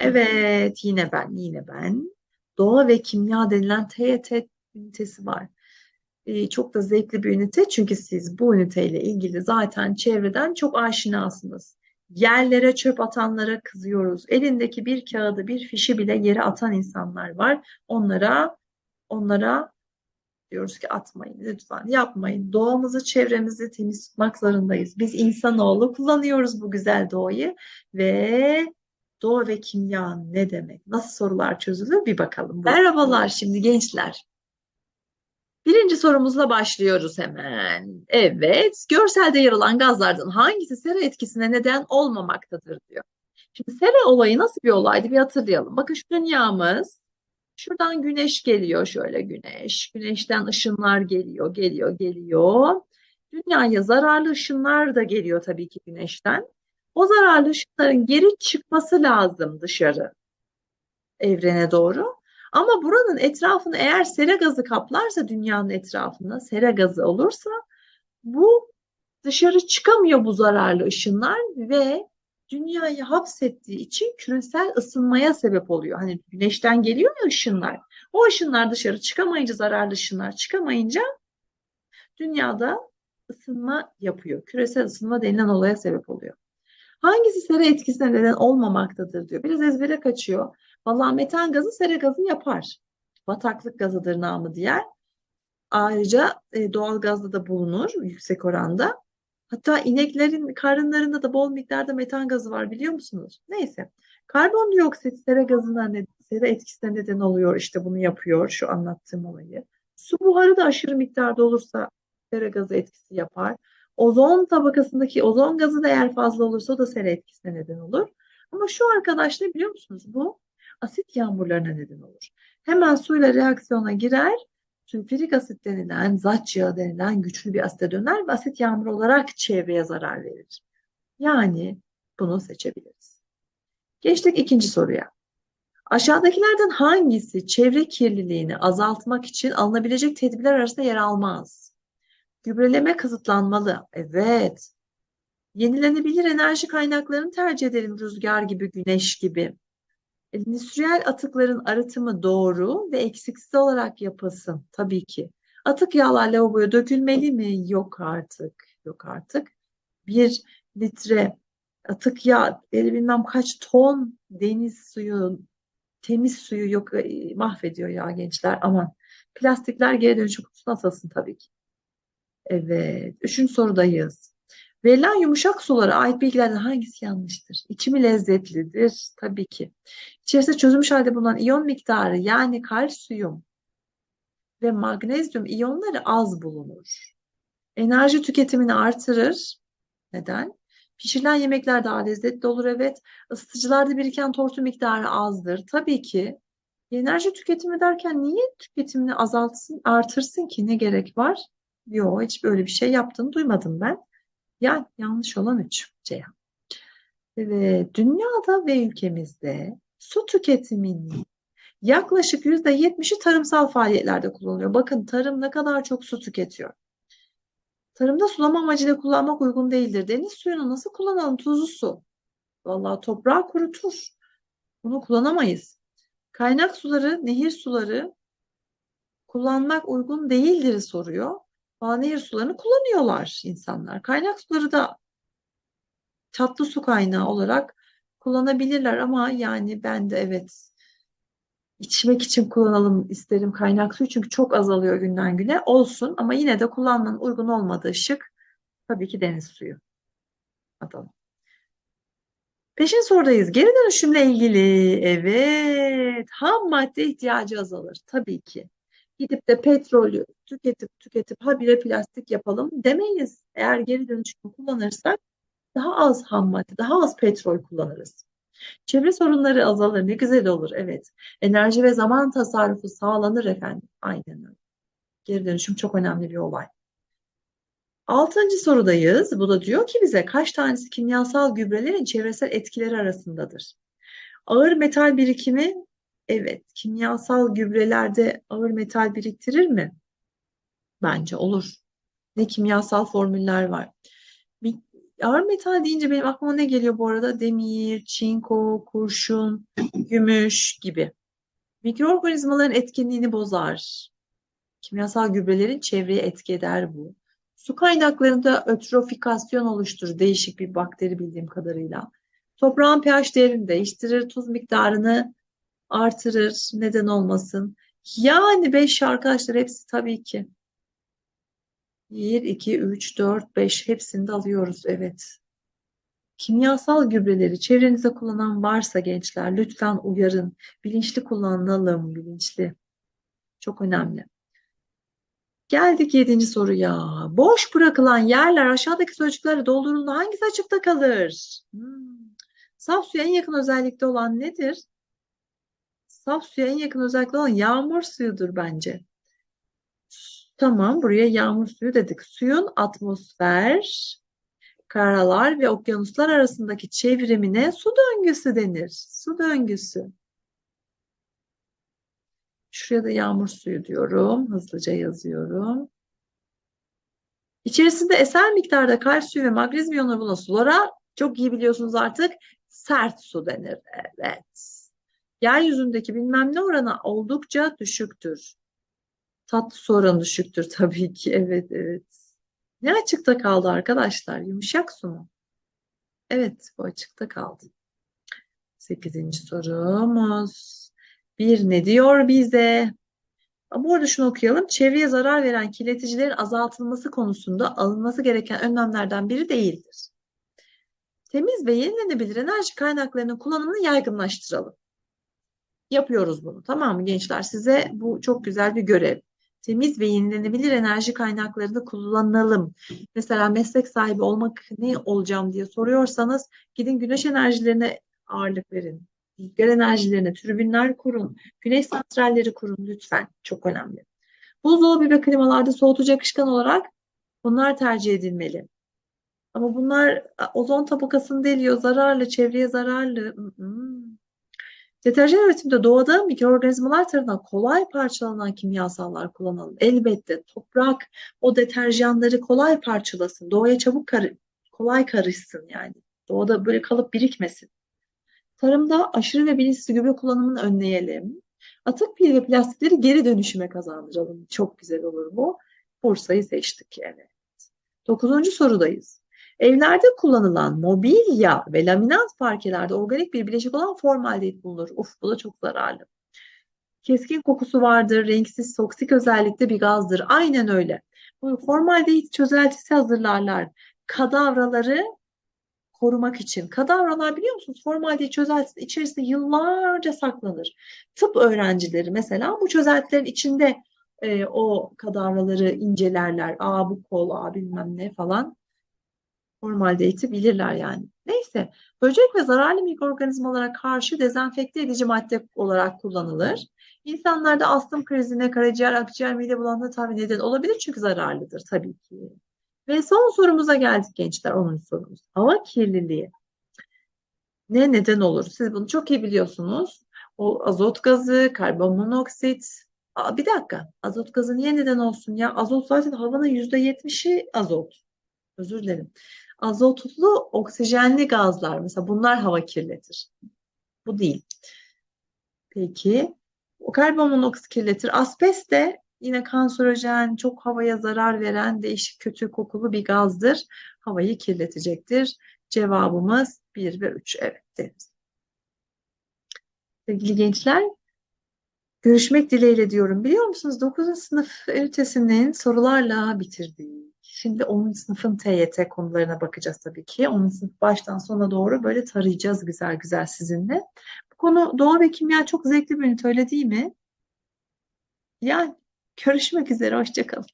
Evet, yine ben, yine ben. Doğa ve kimya denilen TYT ünitesi var. Ee, çok da zevkli bir ünite çünkü siz bu üniteyle ilgili zaten çevreden çok aşinasınız. Yerlere çöp atanlara kızıyoruz. Elindeki bir kağıdı, bir fişi bile yere atan insanlar var. Onlara, onlara diyoruz ki atmayın lütfen yapmayın. Doğamızı, çevremizi temiz tutmak zorundayız. Biz insanoğlu kullanıyoruz bu güzel doğayı ve doğa ve kimya ne demek? Nasıl sorular çözülür bir bakalım. Merhabalar şimdi gençler. Birinci sorumuzla başlıyoruz hemen. Evet, görselde yer alan gazlardan hangisi sera etkisine neden olmamaktadır diyor. Şimdi sera olayı nasıl bir olaydı bir hatırlayalım. Bakın şu dünyamız, şuradan güneş geliyor şöyle güneş. Güneşten ışınlar geliyor, geliyor, geliyor. Dünyaya zararlı ışınlar da geliyor tabii ki güneşten. O zararlı ışınların geri çıkması lazım dışarı evrene doğru. Ama buranın etrafını eğer sera gazı kaplarsa dünyanın etrafında sera gazı olursa bu dışarı çıkamıyor bu zararlı ışınlar ve dünyayı hapsettiği için küresel ısınmaya sebep oluyor. Hani güneşten geliyor ya ışınlar. O ışınlar dışarı çıkamayınca zararlı ışınlar çıkamayınca dünyada ısınma yapıyor. Küresel ısınma denilen olaya sebep oluyor. Hangisi sera etkisine neden olmamaktadır diyor. Biraz ezbere kaçıyor. Vallahi metan gazı sera gazı yapar. Bataklık gazıdır namı diğer. Ayrıca e, doğal gazda da bulunur yüksek oranda. Hatta ineklerin karınlarında da bol miktarda metan gazı var biliyor musunuz? Neyse. Karbondioksit sera gazına ne, sera etkisine neden oluyor. İşte bunu yapıyor şu anlattığım olayı. Su buharı da aşırı miktarda olursa sera gazı etkisi yapar. Ozon tabakasındaki ozon gazı da eğer fazla olursa o da sera etkisine neden olur. Ama şu arkadaş ne biliyor musunuz? Bu asit yağmurlarına neden olur. Hemen suyla reaksiyona girer, sülfürik asit denilen, zat yağı denilen güçlü bir asite döner ve asit yağmuru olarak çevreye zarar verir. Yani bunu seçebiliriz. Geçtik ikinci soruya. Aşağıdakilerden hangisi çevre kirliliğini azaltmak için alınabilecek tedbirler arasında yer almaz? Gübreleme kısıtlanmalı. Evet. Yenilenebilir enerji kaynaklarını tercih edelim. Rüzgar gibi, güneş gibi. Endüstriyel atıkların arıtımı doğru ve eksiksiz olarak yapılsın tabii ki. Atık yağlar lavaboya dökülmeli mi? Yok artık. Yok artık. Bir litre atık yağ, bilmem kaç ton deniz suyu, temiz suyu yok e, mahvediyor ya gençler. Aman. Plastikler geri dönüşüm kutusuna atılsın tabii ki. Evet. Üçüncü sorudayız. Verilen yumuşak sulara ait bilgilerden hangisi yanlıştır? İçimi lezzetlidir tabii ki. İçerisinde çözülmüş halde bulunan iyon miktarı yani kalsiyum ve magnezyum iyonları az bulunur. Enerji tüketimini artırır. Neden? Pişirilen yemekler daha lezzetli olur evet. Isıtıcılarda biriken tortu miktarı azdır. Tabii ki enerji tüketimi derken niye tüketimini azaltsın, artırsın ki ne gerek var? Yok hiç böyle bir şey yaptığını duymadım ben. Yani yanlış olan 3 Ceyhan. Ve dünyada ve ülkemizde su tüketiminin yaklaşık %70'i tarımsal faaliyetlerde kullanılıyor. Bakın tarım ne kadar çok su tüketiyor. Tarımda sulama amacıyla kullanmak uygun değildir. Deniz suyunu nasıl kullanalım? Tuzlu su. Vallahi toprağı kurutur. Bunu kullanamayız. Kaynak suları, nehir suları kullanmak uygun değildir soruyor. Nehir sularını kullanıyorlar insanlar. Kaynak suları da tatlı su kaynağı olarak kullanabilirler ama yani ben de evet içmek için kullanalım isterim kaynak suyu çünkü çok azalıyor günden güne olsun ama yine de kullanmanın uygun olmadığı şık tabii ki deniz suyu. Atalım. Peşin sorudayız. Geri dönüşümle ilgili evet ham madde ihtiyacı azalır tabii ki gidip de petrolü tüketip tüketip habire plastik yapalım demeyiz. Eğer geri dönüşümü kullanırsak daha az ham madde, daha az petrol kullanırız. Çevre sorunları azalır. Ne güzel olur. Evet. Enerji ve zaman tasarrufu sağlanır efendim. Aynen öyle. Geri dönüşüm çok önemli bir olay. Altıncı sorudayız. Bu da diyor ki bize kaç tanesi kimyasal gübrelerin çevresel etkileri arasındadır? Ağır metal birikimi Evet, kimyasal gübrelerde ağır metal biriktirir mi? Bence olur. Ne kimyasal formüller var. Ağır metal deyince benim aklıma ne geliyor bu arada? Demir, çinko, kurşun, gümüş gibi. Mikroorganizmaların etkinliğini bozar. Kimyasal gübrelerin çevreye etki eder bu. Su kaynaklarında ötrofikasyon oluşturur. Değişik bir bakteri bildiğim kadarıyla. Toprağın pH değerini değiştirir. Tuz miktarını artırır. Neden olmasın? Yani 5 arkadaşlar hepsi tabii ki. 1, 2, 3, 4, 5 hepsini de alıyoruz. Evet. Kimyasal gübreleri çevrenize kullanan varsa gençler lütfen uyarın. Bilinçli kullanalım, bilinçli. Çok önemli. Geldik yedinci soruya. Boş bırakılan yerler aşağıdaki sözcüklerle doldurulduğunda hangisi açıkta kalır? Hmm. Saf suya en yakın özellikte olan nedir? Saf suya en yakın özellikte olan yağmur suyudur bence. Tamam, buraya yağmur suyu dedik. Suyun atmosfer, karalar ve okyanuslar arasındaki çevrimine su döngüsü denir. Su döngüsü. Şuraya da yağmur suyu diyorum. Hızlıca yazıyorum. İçerisinde eser miktarda kalsiyum ve magnezyum iyonları bulunan sulara çok iyi biliyorsunuz artık sert su denir. Evet. Yeryüzündeki bilmem ne oranı oldukça düşüktür. Tatlı oranı düşüktür tabii ki. Evet, evet. Ne açıkta kaldı arkadaşlar? Yumuşak su mu? Evet, bu açıkta kaldı. Sekizinci sorumuz. Bir ne diyor bize? Bu arada şunu okuyalım. Çevreye zarar veren kirleticilerin azaltılması konusunda alınması gereken önlemlerden biri değildir. Temiz ve yenilenebilir enerji kaynaklarının kullanımını yaygınlaştıralım. Yapıyoruz bunu. Tamam mı gençler? Size bu çok güzel bir görev. Temiz ve yenilenebilir enerji kaynaklarını kullanalım. Mesela meslek sahibi olmak ne olacağım diye soruyorsanız gidin güneş enerjilerine ağırlık verin. Rüzgar enerjilerine türbinler kurun. Güneş santralleri kurun lütfen. Çok önemli. Buzdolabı ve klimalarda soğutucu akışkan olarak bunlar tercih edilmeli. Ama bunlar ozon tabakasını deliyor, zararlı, çevreye zararlı. Deterjan üretiminde doğada mikroorganizmalar tarafından kolay parçalanan kimyasallar kullanalım. Elbette toprak o deterjanları kolay parçalasın. Doğaya çabuk kar kolay karışsın yani. Doğada böyle kalıp birikmesin. Tarımda aşırı ve bilinçsiz gübre kullanımını önleyelim. Atık pil ve plastikleri geri dönüşüme kazandıralım. Çok güzel olur bu. Bursa'yı seçtik evet. Dokuzuncu sorudayız. Evlerde kullanılan mobilya ve laminat parkelerde organik bir bileşik olan formaldehit bulunur. Uf bu da çok zararlı. Keskin kokusu vardır, renksiz, toksik özellikte bir gazdır. Aynen öyle. Bu formaldehit çözeltisi hazırlarlar. Kadavraları korumak için. Kadavralar biliyor musunuz? Formaldehit çözeltisinin içerisinde yıllarca saklanır. Tıp öğrencileri mesela bu çözeltilerin içinde e, o kadavraları incelerler. Aa bu kol, aa bilmem ne falan. Formaldehiti bilirler yani. Neyse, böcek ve zararlı mikroorganizmalara karşı dezenfekte edici madde olarak kullanılır. İnsanlarda astım krizine, karaciğer, akciğer, mide bulantığı tabi neden olabilir çünkü zararlıdır tabii ki. Ve son sorumuza geldik gençler, 10. sorumuz. Hava kirliliği. Ne neden olur? Siz bunu çok iyi biliyorsunuz. O azot gazı, karbon monoksit. Aa, bir dakika, azot gazı niye neden olsun ya? Azot zaten havanın %70'i azot. Özür dilerim azotlu oksijenli gazlar mesela bunlar hava kirletir. Bu değil. Peki karbon monoksit kirletir. Asbest de yine kanserojen, çok havaya zarar veren değişik kötü kokulu bir gazdır. Havayı kirletecektir. Cevabımız 1 ve 3 evet deriz. Sevgili gençler, görüşmek dileğiyle diyorum. Biliyor musunuz 9. sınıf ünitesinin sorularla bitirdik. Şimdi 10. sınıfın TYT konularına bakacağız tabii ki. 10. sınıf baştan sona doğru böyle tarayacağız güzel güzel sizinle. Bu konu doğa ve kimya çok zevkli bir ünite öyle değil mi? Yani görüşmek üzere, hoşçakalın.